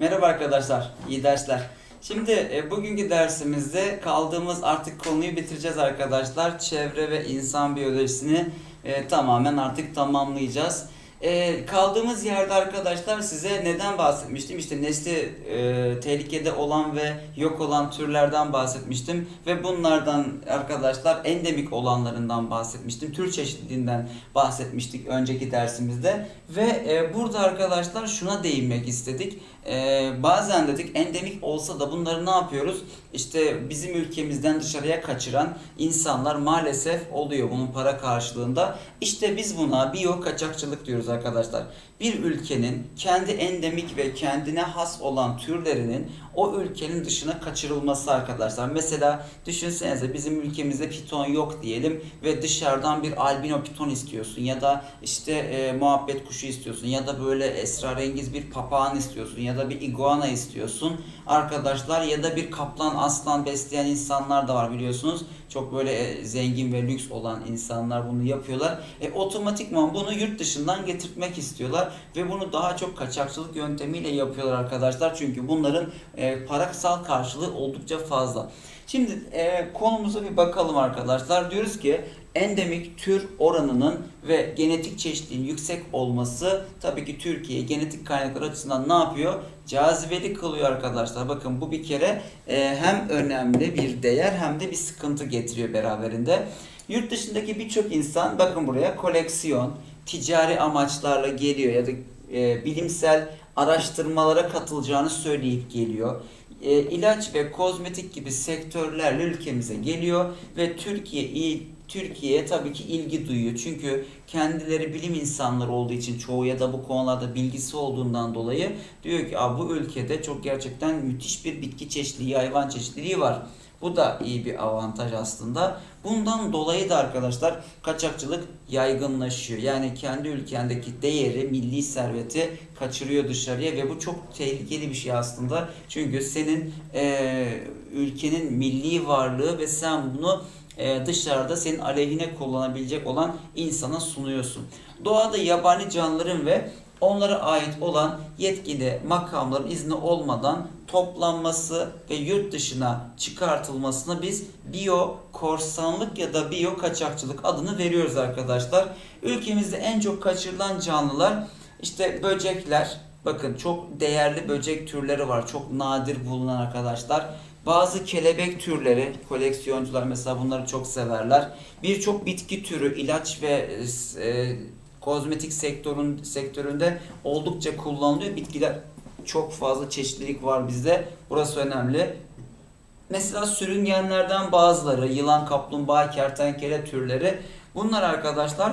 Merhaba arkadaşlar, iyi dersler. Şimdi e, bugünkü dersimizde kaldığımız artık konuyu bitireceğiz arkadaşlar. Çevre ve insan biyolojisini e, tamamen artık tamamlayacağız. E, kaldığımız yerde arkadaşlar size neden bahsetmiştim? İşte nesli e, tehlikede olan ve yok olan türlerden bahsetmiştim. Ve bunlardan arkadaşlar endemik olanlarından bahsetmiştim. Tür çeşitliliğinden bahsetmiştik önceki dersimizde. Ve e, burada arkadaşlar şuna değinmek istedik. E, bazen dedik endemik olsa da bunları ne yapıyoruz? İşte bizim ülkemizden dışarıya kaçıran insanlar maalesef oluyor bunun para karşılığında. İşte biz buna biyo kaçakçılık diyoruz arkadaşlar. Bir ülkenin kendi endemik ve kendine has olan türlerinin o ülkenin dışına kaçırılması arkadaşlar. Mesela düşünsenize bizim ülkemizde piton yok diyelim ve dışarıdan bir albino piton istiyorsun ya da işte e, muhabbet kuşu istiyorsun ya da böyle esrarengiz bir papağan istiyorsun ya da bir iguana istiyorsun arkadaşlar ya da bir kaplan aslan besleyen insanlar da var biliyorsunuz. Çok böyle e, zengin ve lüks olan insanlar bunu yapıyorlar. E, otomatikman bunu yurt dışından getirtmek istiyorlar ve bunu daha çok kaçakçılık yöntemiyle yapıyorlar arkadaşlar. Çünkü bunların e, parasal karşılığı oldukça fazla. Şimdi e, konumuza bir bakalım arkadaşlar. Diyoruz ki endemik tür oranının ve genetik çeşitliliğin yüksek olması tabii ki Türkiye genetik kaynaklar açısından ne yapıyor? Cazibeli kılıyor arkadaşlar. Bakın bu bir kere e, hem önemli bir değer hem de bir sıkıntı getiriyor beraberinde. Yurt dışındaki birçok insan bakın buraya koleksiyon, ticari amaçlarla geliyor ya da e, bilimsel araştırmalara katılacağını söyleyip geliyor. E, ilaç ve kozmetik gibi sektörlerle ülkemize geliyor ve Türkiye Türkiye'ye tabii ki ilgi duyuyor. Çünkü kendileri bilim insanları olduğu için çoğu ya da bu konularda bilgisi olduğundan dolayı diyor ki bu ülkede çok gerçekten müthiş bir bitki çeşitliliği, hayvan çeşitliliği var. Bu da iyi bir avantaj aslında. Bundan dolayı da arkadaşlar kaçakçılık yaygınlaşıyor. Yani kendi ülkendeki değeri, milli serveti kaçırıyor dışarıya ve bu çok tehlikeli bir şey aslında. Çünkü senin eee, ülkenin milli varlığı ve sen bunu eee, dışarıda senin aleyhine kullanabilecek olan insana sunuyorsun. Doğada yabani canlıların ve onlara ait olan yetkili makamların izni olmadan toplanması ve yurt dışına çıkartılmasına biz biyo korsanlık ya da biyo kaçakçılık adını veriyoruz arkadaşlar. Ülkemizde en çok kaçırılan canlılar işte böcekler. Bakın çok değerli böcek türleri var. Çok nadir bulunan arkadaşlar. Bazı kelebek türleri, koleksiyoncular mesela bunları çok severler. Birçok bitki türü, ilaç ve e, kozmetik sektörün sektöründe oldukça kullanılıyor. Bitkiler çok fazla çeşitlilik var bizde. Burası önemli. Mesela sürüngenlerden bazıları, yılan, kaplumbağa, kertenkele türleri bunlar arkadaşlar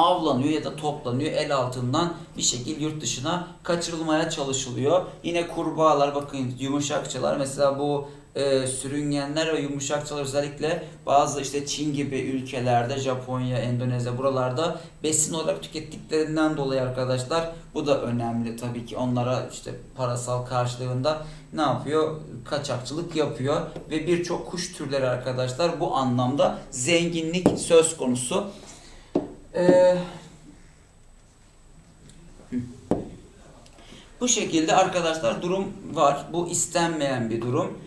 avlanıyor ya da toplanıyor el altından bir şekilde yurt dışına kaçırılmaya çalışılıyor. Yine kurbağalar bakın yumuşakçalar mesela bu e, sürüngenler ve yumuşakçalar özellikle bazı işte Çin gibi ülkelerde Japonya, Endonezya buralarda besin olarak tükettiklerinden dolayı arkadaşlar bu da önemli tabii ki onlara işte parasal karşılığında ne yapıyor? Kaçakçılık yapıyor ve birçok kuş türleri arkadaşlar bu anlamda zenginlik söz konusu. Ee, bu şekilde arkadaşlar durum var. Bu istenmeyen bir durum.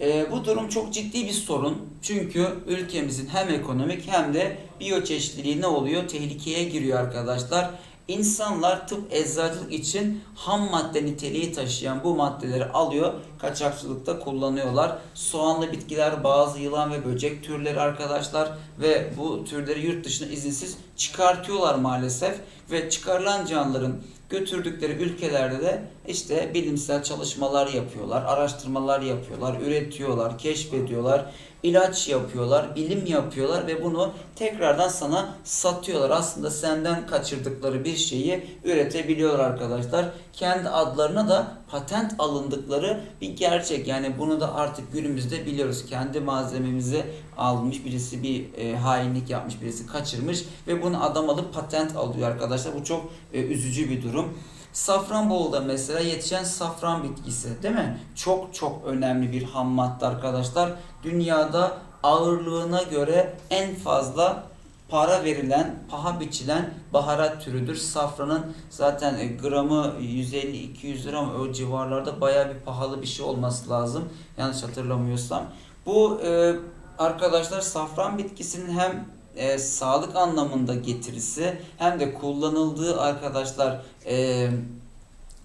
Ee, bu durum çok ciddi bir sorun. Çünkü ülkemizin hem ekonomik hem de biyoçeşitliliği ne oluyor? Tehlikeye giriyor arkadaşlar. İnsanlar tıp eczacılık için ham madde niteliği taşıyan bu maddeleri alıyor, kaçakçılıkta kullanıyorlar. Soğanlı bitkiler, bazı yılan ve böcek türleri arkadaşlar ve bu türleri yurt dışına izinsiz çıkartıyorlar maalesef ve çıkarılan canlıların götürdükleri ülkelerde de işte bilimsel çalışmalar yapıyorlar, araştırmalar yapıyorlar, üretiyorlar, keşfediyorlar, ilaç yapıyorlar, bilim yapıyorlar ve bunu tekrardan sana satıyorlar. Aslında senden kaçırdıkları bir şeyi üretebiliyorlar arkadaşlar. Kendi adlarına da patent alındıkları bir gerçek. Yani bunu da artık günümüzde biliyoruz. Kendi malzememizi almış birisi bir e, hainlik yapmış birisi kaçırmış ve bunu adam alıp patent alıyor arkadaşlar. Bu çok e, üzücü bir durum. Safranbolu'da mesela yetişen safran bitkisi değil mi? Çok çok önemli bir ham madde arkadaşlar. Dünyada ağırlığına göre en fazla para verilen, paha biçilen baharat türüdür. Safranın zaten e, gramı 150-200 lira ama o civarlarda bayağı bir pahalı bir şey olması lazım. Yanlış hatırlamıyorsam. Bu e, arkadaşlar safran bitkisinin hem e, sağlık anlamında getirisi hem de kullanıldığı arkadaşlar e,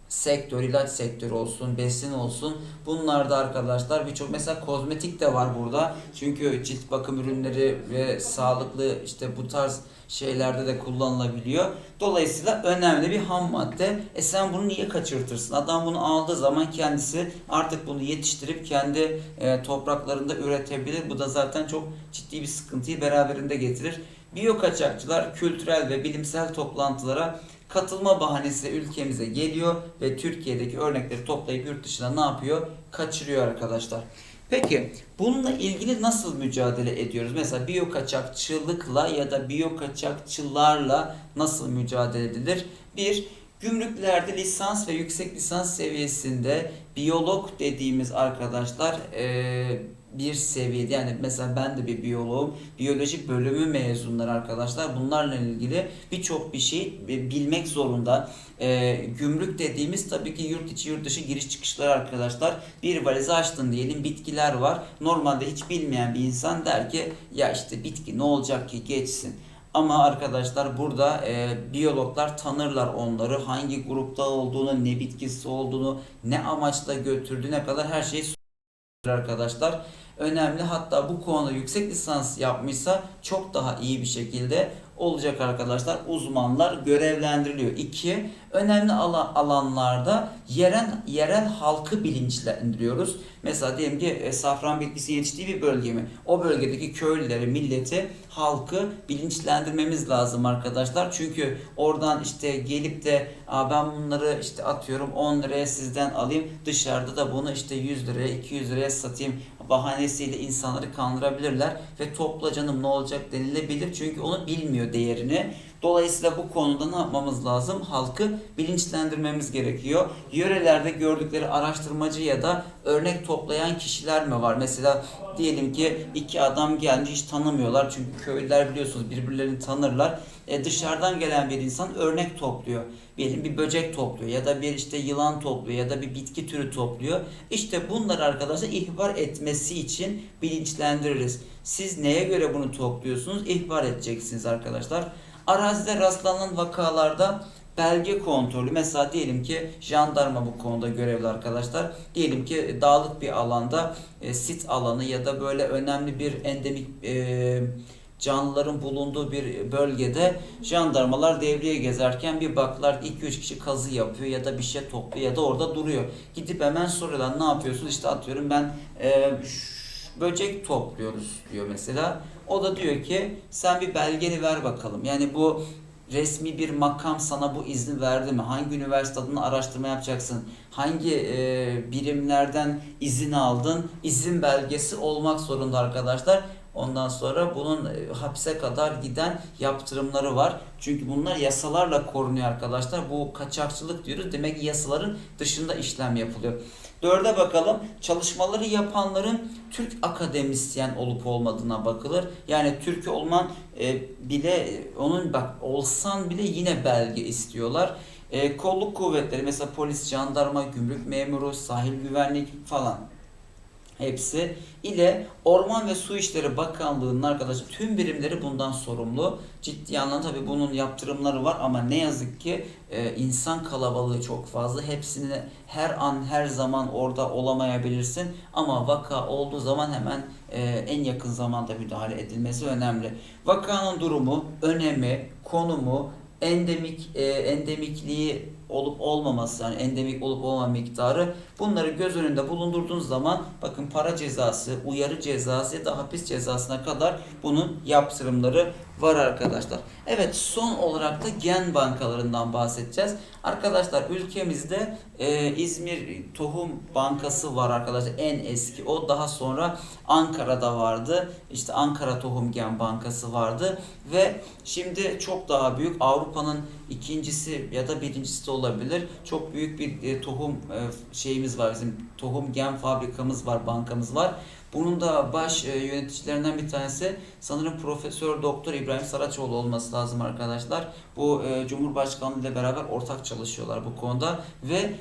sektör, ilaç sektörü olsun, besin olsun. Bunlarda arkadaşlar birçok mesela kozmetik de var burada. Çünkü cilt bakım ürünleri ve sağlıklı işte bu tarz şeylerde de kullanılabiliyor. Dolayısıyla önemli bir ham madde. E sen bunu niye kaçırtırsın? Adam bunu aldığı zaman kendisi artık bunu yetiştirip kendi e, topraklarında üretebilir. Bu da zaten çok ciddi bir sıkıntıyı beraberinde getirir. Biyo kaçakçılar kültürel ve bilimsel toplantılara katılma bahanesiyle ülkemize geliyor ve Türkiye'deki örnekleri toplayıp yurt dışına ne yapıyor? Kaçırıyor arkadaşlar. Peki bununla ilgili nasıl mücadele ediyoruz? Mesela biyo kaçakçılıkla ya da biyo kaçakçılarla nasıl mücadele edilir? Bir, gümrüklerde lisans ve yüksek lisans seviyesinde biyolog dediğimiz arkadaşlar eee, bir seviyede yani mesela ben de bir biyoloğum biyoloji bölümü mezunları arkadaşlar. Bunlarla ilgili birçok bir şey bilmek zorunda. Ee, gümrük dediğimiz tabii ki yurt içi yurt dışı giriş çıkışlar arkadaşlar. Bir valizi açtın diyelim bitkiler var. Normalde hiç bilmeyen bir insan der ki ya işte bitki ne olacak ki geçsin. Ama arkadaşlar burada e, biyologlar tanırlar onları. Hangi grupta olduğunu ne bitkisi olduğunu ne amaçla götürdüğüne kadar her şeyi arkadaşlar önemli. Hatta bu konuda yüksek lisans yapmışsa çok daha iyi bir şekilde olacak arkadaşlar. Uzmanlar görevlendiriliyor. İki, önemli ala- alanlarda yerel yerel halkı bilinçlendiriyoruz. Mesela diyelim ki e, safran bitkisi yetiştiği bir bölge mi? O bölgedeki köylüleri, milleti, halkı bilinçlendirmemiz lazım arkadaşlar. Çünkü oradan işte gelip de ben bunları işte atıyorum 10 liraya sizden alayım. Dışarıda da bunu işte 100 liraya, 200 liraya satayım bahanesiyle insanları kandırabilirler ve topla canım ne olacak denilebilir çünkü onu bilmiyor değerini. Dolayısıyla bu konuda ne yapmamız lazım? Halkı bilinçlendirmemiz gerekiyor. Yörelerde gördükleri araştırmacı ya da örnek toplayan kişiler mi var? Mesela diyelim ki iki adam gelmiş hiç tanımıyorlar çünkü köylüler biliyorsunuz birbirlerini tanırlar. E dışarıdan gelen bir insan örnek topluyor. Diyelim bir böcek topluyor ya da bir işte yılan topluyor ya da bir bitki türü topluyor. İşte bunları arkadaşlar ihbar etmesi için bilinçlendiririz. Siz neye göre bunu topluyorsunuz? İhbar edeceksiniz arkadaşlar. Arazide rastlanan vakalarda belge kontrolü mesela diyelim ki jandarma bu konuda görevli arkadaşlar. Diyelim ki dağlık bir alanda e, sit alanı ya da böyle önemli bir endemik e, canlıların bulunduğu bir bölgede jandarmalar devreye gezerken bir baklar 2-3 kişi kazı yapıyor ya da bir şey topluyor ya da orada duruyor. Gidip hemen soruyorlar ne yapıyorsun işte atıyorum ben e, böcek topluyoruz diyor mesela. O da diyor ki sen bir belgeni ver bakalım. Yani bu resmi bir makam sana bu izni verdi mi? Hangi üniversite adına araştırma yapacaksın? Hangi e, birimlerden izin aldın? İzin belgesi olmak zorunda arkadaşlar. Ondan sonra bunun e, hapse kadar giden yaptırımları var. Çünkü bunlar yasalarla korunuyor arkadaşlar. Bu kaçakçılık diyoruz. Demek ki yasaların dışında işlem yapılıyor. Dörde bakalım. Çalışmaları yapanların Türk akademisyen olup olmadığına bakılır. Yani Türk olman e, bile onun bak olsan bile yine belge istiyorlar. E, kolluk kuvvetleri mesela polis, jandarma, gümrük memuru, sahil güvenlik falan hepsi ile Orman ve Su İşleri Bakanlığı'nın arkadaşlar tüm birimleri bundan sorumlu. Ciddi anlamda tabii bunun yaptırımları var ama ne yazık ki e, insan kalabalığı çok fazla. Hepsini her an her zaman orada olamayabilirsin ama vaka olduğu zaman hemen e, en yakın zamanda müdahale edilmesi önemli. Vakanın durumu, önemi, konumu, endemik e, endemikliği olup olmaması yani endemik olup olmama miktarı bunları göz önünde bulundurduğunuz zaman bakın para cezası, uyarı cezası ya da hapis cezasına kadar bunun yaptırımları var arkadaşlar. Evet son olarak da gen bankalarından bahsedeceğiz. Arkadaşlar ülkemizde e, İzmir Tohum Bankası var arkadaşlar en eski o daha sonra Ankara'da vardı. İşte Ankara Tohum Gen Bankası vardı ve şimdi çok daha büyük Avrupa'nın ikincisi ya da birincisi de olabilir. Çok büyük bir e, tohum e, şeyimiz var bizim tohum gen fabrikamız var bankamız var. Bunun da baş e, yöneticilerinden bir tanesi sanırım Profesör Doktor İbrahim Saraçoğlu olması lazım arkadaşlar. Bu e, Cumhurbaşkanlığı ile beraber ortak çalışıyorlar bu konuda ve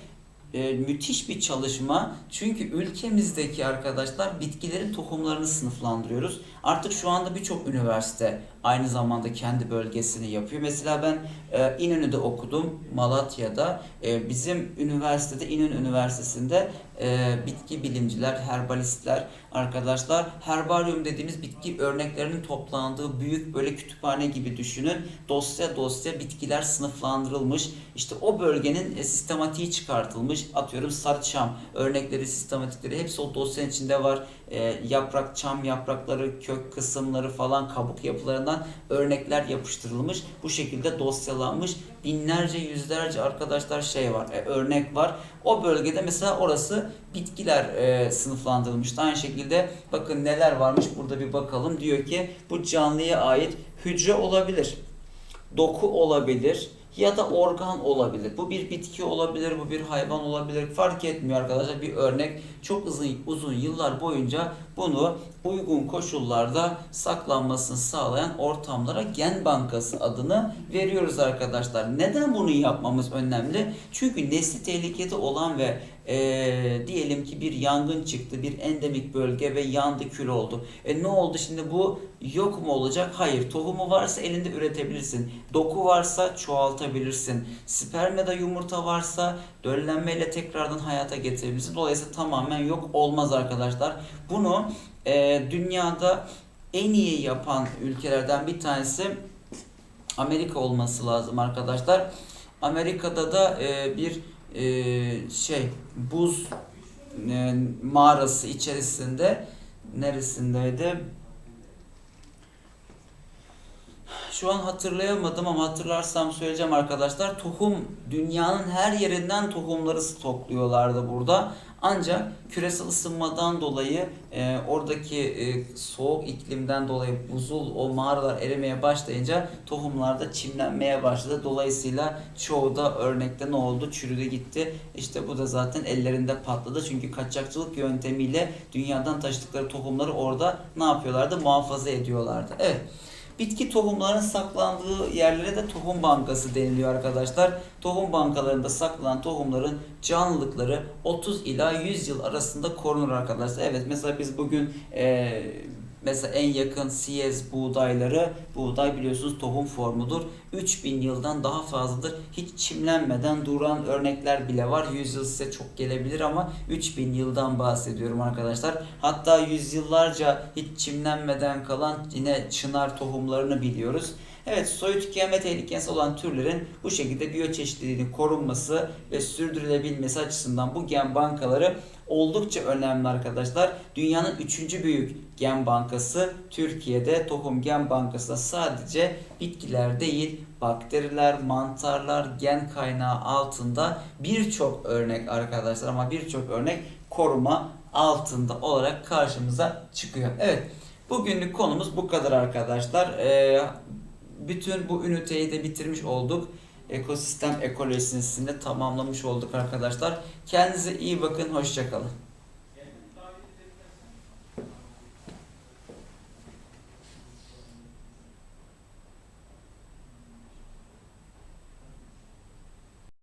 e, müthiş bir çalışma. Çünkü ülkemizdeki arkadaşlar bitkilerin tohumlarını sınıflandırıyoruz. Artık şu anda birçok üniversite aynı zamanda kendi bölgesini yapıyor. Mesela ben e, İnönü'de okudum, Malatya'da. E, bizim üniversitede, İnönü Üniversitesi'nde e, bitki bilimciler, herbalistler, arkadaşlar herbaryum dediğimiz bitki örneklerinin toplandığı büyük böyle kütüphane gibi düşünün. Dosya dosya bitkiler sınıflandırılmış. İşte o bölgenin e, sistematiği çıkartılmış. Atıyorum sarıçam örnekleri, sistematikleri hepsi o dosyanın içinde var. E, yaprak, çam yaprakları, kök kısımları falan kabuk yapılarından örnekler yapıştırılmış. Bu şekilde dosyalanmış. Binlerce, yüzlerce arkadaşlar şey var, e, örnek var. O bölgede mesela orası bitkiler e, sınıflandırılmıştı. Aynı şekilde bakın neler varmış burada bir bakalım. Diyor ki bu canlıya ait hücre olabilir, doku olabilir ya da organ olabilir. Bu bir bitki olabilir, bu bir hayvan olabilir. Fark etmiyor arkadaşlar. Bir örnek çok uzun uzun yıllar boyunca bunu uygun koşullarda saklanmasını sağlayan ortamlara gen bankası adını veriyoruz arkadaşlar. Neden bunu yapmamız önemli? Çünkü nesli tehlikede olan ve eee, diyelim ki bir yangın çıktı, bir endemik bölge ve yandı kül oldu. E ne oldu şimdi bu yok mu olacak? Hayır. Tohumu varsa elinde üretebilirsin. Doku varsa çoğaltabilirsin. Sperm ya da yumurta varsa döllenmeyle tekrardan hayata getirebilirsin. Dolayısıyla tamamen yok olmaz arkadaşlar. Bunu e, dünyada en iyi yapan ülkelerden bir tanesi Amerika olması lazım arkadaşlar. Amerika'da da e, bir e, şey buz e, mağarası içerisinde neresindeydi? Şu an hatırlayamadım ama hatırlarsam söyleyeceğim arkadaşlar. Tohum dünyanın her yerinden tohumları stokluyorlardı burada. Ancak küresel ısınmadan dolayı e, oradaki e, soğuk iklimden dolayı buzul o mağaralar erimeye başlayınca tohumlar da çimlenmeye başladı. Dolayısıyla çoğu da örnekte ne oldu? Çürüdü gitti. İşte bu da zaten ellerinde patladı. Çünkü kaçakçılık yöntemiyle dünyadan taşıdıkları tohumları orada ne yapıyorlardı? Muhafaza ediyorlardı. Evet. Bitki tohumlarının saklandığı yerlere de tohum bankası deniliyor arkadaşlar. Tohum bankalarında saklanan tohumların canlılıkları 30 ila 100 yıl arasında korunur arkadaşlar. Evet mesela biz bugün eee Mesela en yakın siyez buğdayları, buğday biliyorsunuz tohum formudur. 3000 yıldan daha fazladır. Hiç çimlenmeden duran örnekler bile var. 100 yıl size çok gelebilir ama 3000 yıldan bahsediyorum arkadaşlar. Hatta yüzyıllarca hiç çimlenmeden kalan yine çınar tohumlarını biliyoruz. Evet soyu tükenme tehlikesi olan türlerin bu şekilde biyoçeşitliliğinin korunması ve sürdürülebilmesi açısından bu gen bankaları oldukça önemli arkadaşlar. Dünyanın üçüncü büyük gen bankası Türkiye'de tohum gen bankasında sadece bitkiler değil bakteriler, mantarlar gen kaynağı altında birçok örnek arkadaşlar ama birçok örnek koruma altında olarak karşımıza çıkıyor. Evet bugünlük konumuz bu kadar arkadaşlar. Ee, bütün bu üniteyi de bitirmiş olduk. Ekosistem ekolojisini tamamlamış olduk arkadaşlar. Kendinize iyi bakın. Hoşçakalın.